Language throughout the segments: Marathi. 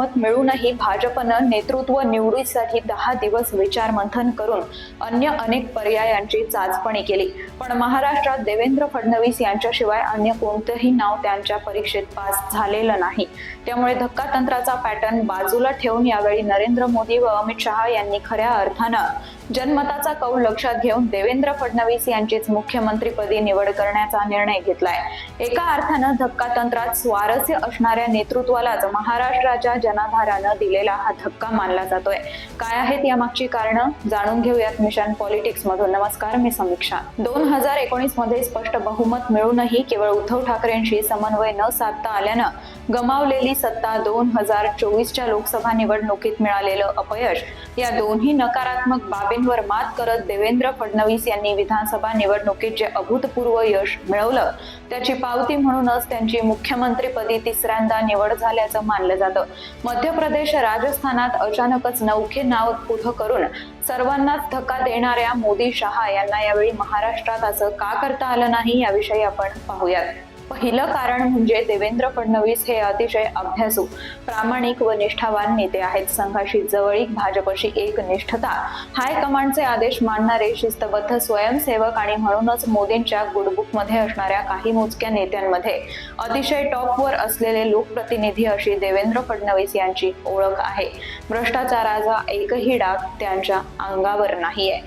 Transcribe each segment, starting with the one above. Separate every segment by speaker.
Speaker 1: बहुमत मिळूनही भाजपनं नेतृत्व निवडीसाठी दहा दिवस विचार मंथन करून अन्य अनेक पर्यायांची चाचपणी केली. पण महाराष्ट्रात देवेंद्र फडणवीस यांच्याशिवाय अन्य कोणतंही नाव त्यांच्या परीक्षेत पास झालेलं नाही. त्यामुळे धक्का तंत्राचा पॅटर्न बाजूला ठेवून यावेळी नरेंद्र मोदी व अमित शहा यांनी खऱ्या अर्थानं जनमताचा कौल लक्षात घेऊन देवेंद्र फडणवीस यांचीच मुख्यमंत्रीपदी निवड करण्याचा निर्णय घेतलाय. एका अर्थानं धक्का तंत्रात स्वारस्य असणाऱ्या नेतृत्वालाच महाराष्ट्राच्या जनाधारानं दिलेला हा धक्का मानला जातोय. काय आहेत यामागची कारणं? जाणून घेऊयात मिशन पॉलिटिक्स मधून नमस्कार मी समीक्षा. दोन हजार एकोणीसमध्ये स्पष्ट बहुमत मिळूनही केवळ उद्धव ठाकरेंशी समन्वय न साधता आल्यानं गमावलेली सत्ता दोन हजार चोवीसच्या लोकसभा निवडणुकीत मिळालेलं अपयश या दोन्ही नकारात्मक बाबींवर मात करत देवेंद्र फडणवीस यांनी विधानसभा निवडणुकीत जे अभूतपूर्व यश मिळवलं त्याची पावती म्हणूनच त्यांची मुख्यमंत्रीपदी तिसऱ्यांदा निवड झाल्याचं मानलं जातं. मध्य प्रदेश राजस्थानात अचानकच नौखे नाव पुढं करून सर्वांनाच धक्का देणाऱ्या मोदी शहा यांना यावेळी महाराष्ट्रात असं का करता आलं नाही याविषयी आपण पाहूयात. पहिलं कारण म्हणजे देवेंद्र फडणवीस हे अतिशय अभ्यासू प्रामाणिक व निष्ठावान नेते आहेत. संघाशी जवळीक भाजपशी एक निष्ठता हायकमांडचे आदेश मानणारे शिस्तबद्ध स्वयंसेवक आणि म्हणूनच मोदींच्या गुडबुकमध्ये असणाऱ्या काही मोजक्या नेत्यांमध्ये अतिशय टॉपवर असलेले लोकप्रतिनिधी अशी देवेंद्र फडणवीस यांची ओळख आहे. भ्रष्टाचाराचा एकही डाग त्यांच्या अंगावर नाहीये.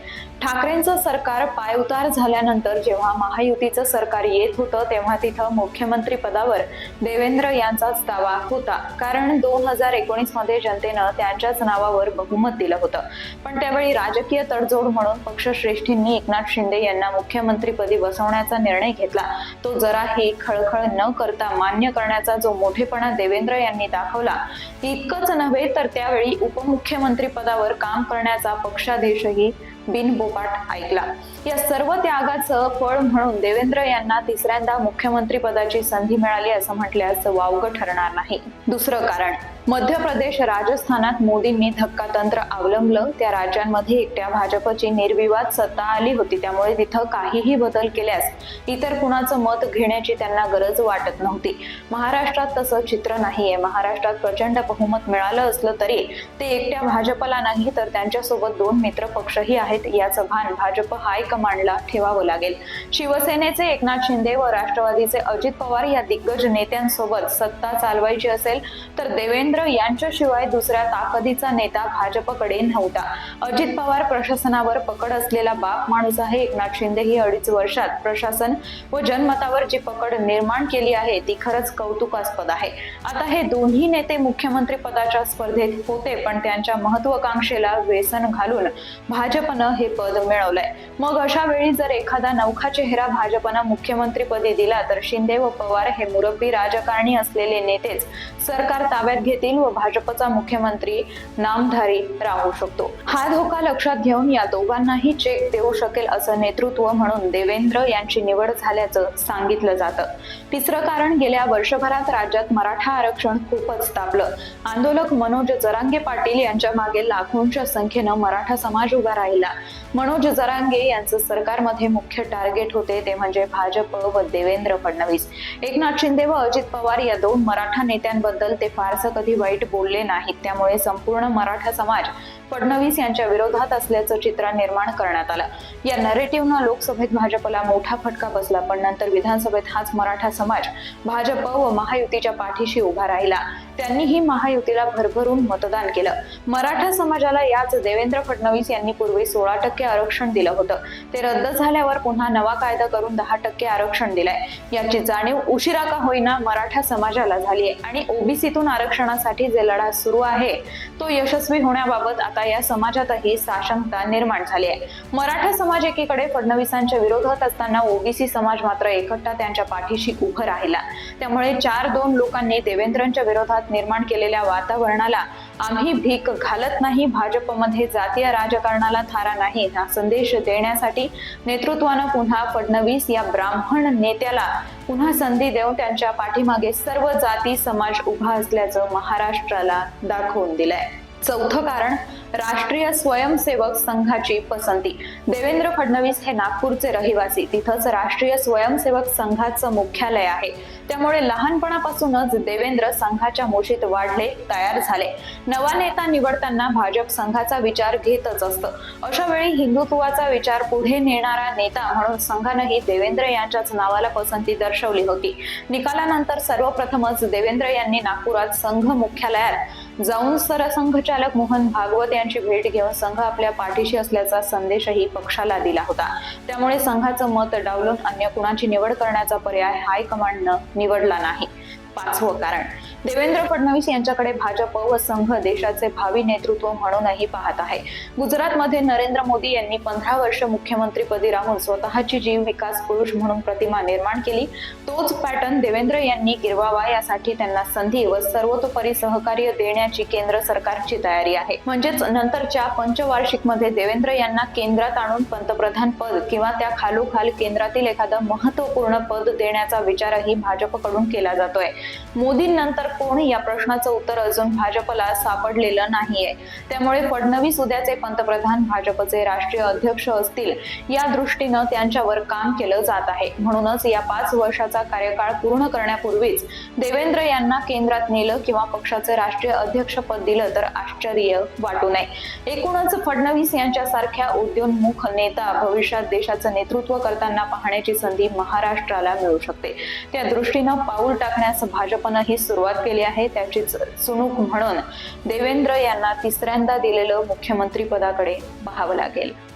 Speaker 1: ठाकरेंचं सरकार पायउतार झाल्यानंतर जेव्हा महायुतीचं सरकार येत होतं तेव्हा तिथं मुख्यमंत्री पदावर देवेंद्र यांचाच दावा होता. कारण दोन हजार एकोणीसमध्ये जनतेनं त्यांच्याच नावावर बहुमत दिलं होतं. पण त्यावेळी राजकीय तडजोड म्हणून पक्षश्रेष्ठींनी एकनाथ शिंदे यांना मुख्यमंत्रीपदी बसवण्याचा निर्णय घेतला. तो जराही खळखळ न करता मान्य करण्याचा जो मोठेपणा देवेंद्र यांनी दाखवला इतकंच नव्हे तर त्यावेळी उपमुख्यमंत्री पदावर काम करण्याचा पक्षादेशही बिनबोपाट ऐकला. या सर्व त्यागाचं फळ म्हणून देवेंद्र यांना तिसऱ्यांदा मुख्यमंत्री पदाची संधी मिळाली असं म्हटल्यास वावगं ठरणार नाही. दुसरं कारण मध्य प्रदेश राजस्थानात मोदींनी धक्कातंत्र अवलंबलं. त्या राज्यांमध्ये एकट्या भाजपची निर्विवाद सत्ता आली होती. त्यामुळे तिथं काहीही बदल केल्यास इतर कुणाचं मत घेण्याची त्यांना गरज वाटत नव्हती. महाराष्ट्रात तसं चित्र नाहीये. महाराष्ट्रात प्रचंड बहुमत मिळालं असलं तरी ते एकट्या भाजपला नाही तर त्यांच्यासोबत दोन मित्र पक्षही आहेत. याचं भान भाजप हायकमांडला ठेवावं लागेल. शिवसेनेचे एकनाथ शिंदे व राष्ट्रवादीचे अजित पवार या दिग्गज नेत्यांसोबत सत्ता चालवायची असेल तर देवेंद्र यांच्याशिवाय दुसऱ्या ताकदीचा नेता भाजपकडे नव्हता. अजित पवार प्रशासनावर पकड असलेला बाप माणूस आहे एकनाथ शिंदे. ही अडीच वर्षात प्रशासन व जनमतावर जी पकड निर्माण केली आहे ती खरंच कौतुकास्पद आहे. आता हे दोन्ही नेते मुख्यमंत्री पदाच्या स्पर्धेत होते पण त्यांच्या महत्वाकांक्षेला व्यसन घालून भाजपनं हे पद मिळवलंय. मग अशा वेळी जर एखादा नौखा चेहरा भाजपनं मुख्यमंत्रीपदी दिला तर शिंदे व पवार हे मुरब्बी राजकारणी असलेले नेतेच सरकार ताब्यात घेत येतील व भाजपचा मुख्यमंत्री नामधारी राहू शकतो. हा धोका लक्षात घेऊन या दोघांनाही चेक देऊ शकेल असं नेतृत्व म्हणून देवेंद्र यांची निवड झाल्याचं सांगितलं जातं. तिसरं कारण गेल्या वर्षभरात राज्यात मराठा आरक्षण खूपच तापलं. आंदोलक मनोज जरांगे पाटील यांच्या मागे लाखोंच्या संख्येनं मराठा समाज उभा राहिला. मनोज जरांगे यांचं सरकारमध्ये मुख्य टार्गेट होते ते म्हणजे भाजप व देवेंद्र फडणवीस. एकनाथ शिंदे व अजित पवार या दोन मराठा नेत्यांबद्दल ते फारसं कधी वाईट बोलले नाहीत. त्यामुळे संपूर्ण मराठा समाज फडणवीस यांच्या विरोधात असल्याचं चित्र निर्माण करण्यात आलं. या नरेटिव्हनं लोकसभेत भाजपला मोठा फटका बसला पण नंतर विधानसभेत हाच मराठा समाज भाजप व महायुतीच्या पाठीशी उभा राहिला. त्यांनीही महायुतीला भरभरून मतदान केलं. मराठा समाजाला याच देवेंद्र फडणवीस यांनी पूर्वी सोळा टक्के आरक्षण दिलं होतं. ते रद्द झाल्यावर पुन्हा नवा कायदा करून दहा टक्के आरक्षण दिलंय. याची जाणीव उशिरा का होईना मराठा समाजाला झाली आहे आणि ओबीसीतून आरक्षणासाठी जे लढा सुरू आहे तो यशस्वी होण्याबाबत आता या समाजातही साशंकता निर्माण झाली आहे. मराठा समाज एकीकडे फडणवीसांच्या विरोधात असताना ओबीसी समाज मात्र एकट्टा त्यांच्या पाठीशी उभं राहिला. त्यामुळे चार दोन लोकांनी देवेंद्रांच्या विरोधात निर्माण केलेल्या वातावरणाला आम्ही भीक घालत नाही भाजपमध्ये जातीय राजकारणाला थारा नाही हा संदेश देण्यासाठी नेतृत्वानं पुन्हा फडणवीस या ब्राह्मण नेत्याला पुन्हा संधी देऊन त्यांच्या पाठीमागे सर्व जाती समाज उभा असल्याचं महाराष्ट्राला दाखवून दिलंय. चौथं कारण राष्ट्रीय स्वयंसेवक संघाची पसंती. देवेंद्र फडणवीस हे नागपूरचे रहिवासी. तिथंच राष्ट्रीय स्वयंसेवक संघाचं मुख्यालय आहे. त्यामुळे लहानपणापासूनच देवेंद्र संघाच्या मुशीत वाढले तयार झाले. नवा नेता निवडताना भाजप संघाचा विचार घेतच असतं. अशा वेळी हिंदुत्वाचा विचार पुढे नेणारा नेता म्हणून संघानंही देवेंद्र यांच्याच नावाला पसंती दर्शवली होती. निकालानंतर सर्वप्रथमच देवेंद्र यांनी नागपुरात संघ मुख्यालयात जाऊन सरसंघचालक मोहन भागवत यांची भेट घेऊन संघ आपल्या पाठीशी असल्याचा संदेशही पक्षाला दिला होता. त्यामुळे संघाचं मत डावलून अन्य कुणाची निवड करण्याचा पर्याय हायकमांडनं निवडला नाही. पाचवं हो कारण. देवेंद्र फडणवीस यांच्याकडे भाजप व संघ देशाचे भावी नेतृत्व म्हणूनही पाहत आहे. गुजरातमध्ये नरेंद्र मोदी यांनी पंधरा वर्ष मुख्यमंत्रीपदी राहून स्वतःची जीव विकास पुरुष म्हणून प्रतिमा निर्माण केली. तोच पॅटर्न देवेंद्र यांनी गिरवावा यासाठी त्यांना संधी व सर्वतोपरी सहकार्य देण्याची केंद्र सरकारची तयारी आहे. म्हणजेच नंतरच्या पंचवार्षिकमध्ये देवेंद्र यांना केंद्रात आणून पंतप्रधान पद किंवा त्या खालोखाल केंद्रातील एखादं महत्त्वपूर्ण पद देण्याचा विचारही भाजपकडून केला जातोय. मोदींनंतर कोण या प्रश्नाचं उत्तर अजून भाजपला सापडलेलं नाहीये. त्यामुळे फडणवीस उद्याचे पंतप्रधान भाजपचे राष्ट्रीय अध्यक्ष असतील या दृष्टीनं त्यांच्यावर काम केलं जात आहे. म्हणूनच या पाच वर्षाचा कार्यकाळ पूर्ण करण्यापूर्वीच देवेंद्र यांना केंद्रात नेलं किंवा पक्षाचे राष्ट्रीय अध्यक्षपद दिलं तर आश्चर्य वाटू नये. एकूणच फडणवीस यांच्यासारख्या उद्योन्मुख नेता भविष्यात देशाचं नेतृत्व करताना पाहण्याची संधी महाराष्ट्राला मिळू शकते. त्या दृष्टीनं पाऊल टाकण्यास भाजपनं ही सुरुवात केली आहे त्याचीच सुणूक म्हणून. देवेंद्र यांना तिसऱ्यांदा दिलेलं मुख्यमंत्री पदाकडे पाहावं लागेल.